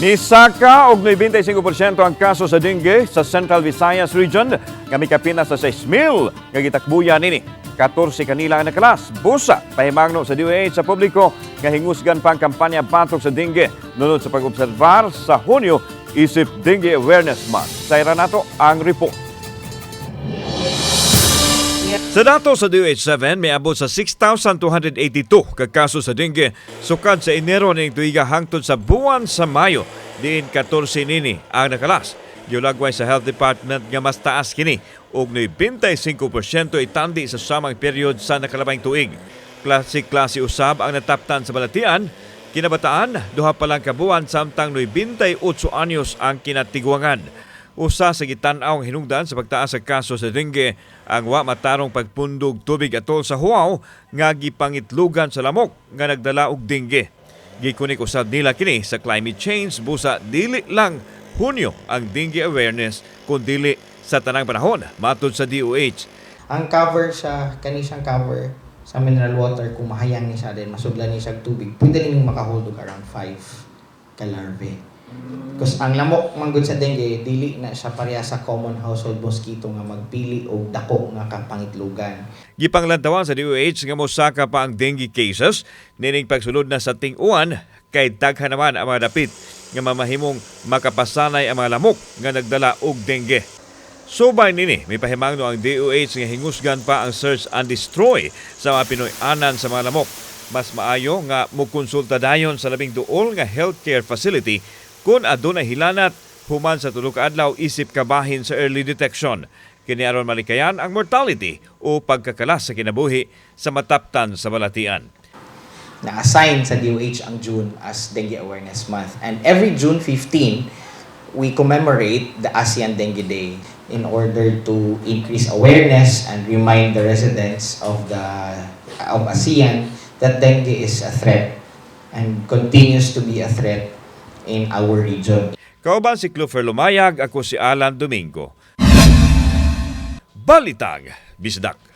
Nisaka og 95% ang kaso sa dengue sa Central Visayas Region. Kami kapina sa 6,000 nga gitakbuyan nini. 14 kanila ang nakalas. Busa, pahimangno sa DOH sa publiko nga hingusgan pa ang kampanya batok sa dengue nunod sa pag-observar sa Hunyo isip Dengue Awareness Month. Sa nato ang report. Sa dato sa DOH7, may abot sa 6,282 kakaso sa dengue sukad sa Enero ning tuiga hangtod sa buwan sa Mayo. Diin 14 nini ang nakalas. Giulagway sa Health Department nga mas taas kini ug 95% itandi sa samang period sa nakalabang tuig. Klase-klase usab ang nataptan sa balatian. Kinabataan, duha pa lang kabuan samtang 98 anyos ang kinatigwangan. Usa sa gitan-aw hinungdan sa pagtaas sa kaso sa dengue ang wa matarong pagpundog tubig atol sa huaw nga gipangitlugan sa lamok nga nagdala og dengue. Gikunik usab nila kini sa climate change busa dili lang Hunyo ang dengue awareness kun dili sa tanang panahon matud sa DOH. Ang cover sa kani siyang cover sa mineral water kung mahayang ni siya din masublan ni siya tubig pwede ning makahold og around 5 ka larvae. Because ang lamok manggod sa dengue dili na siya pareha sa common household mosquito nga magpili og dako nga kapangitlugan. Gipanglantawan sa DOH nga mosaka pa ang dengue cases nining pagsulod na sa ting-uwan kay daghan naman ang mga dapit nga mamahimong makapasanay ang mga lamok nga nagdala og dengue. Subay nini, may pahimangno ang DOH nga hingusgan pa ang search and destroy sa mga Pinoy anan sa mga lamok. Mas maayo nga mukonsulta dayon sa labing duol nga healthcare facility kung adunay hilanat human sa tulo ka adlaw isip kabahin sa early detection. Kini aron malikayan ang mortality o pagkakalas sa kinabuhi sa mataptan sa balatian. Na-assign sa DOH ang June as Dengue Awareness Month. And every June 15, we commemorate the ASEAN Dengue Day in order to increase awareness and remind the residents of the of ASEAN that dengue is a threat and continues to be a threat in our region. Kauban si Clufer Lumayag, ako si Alan Domingo. Balitag, Bisdak.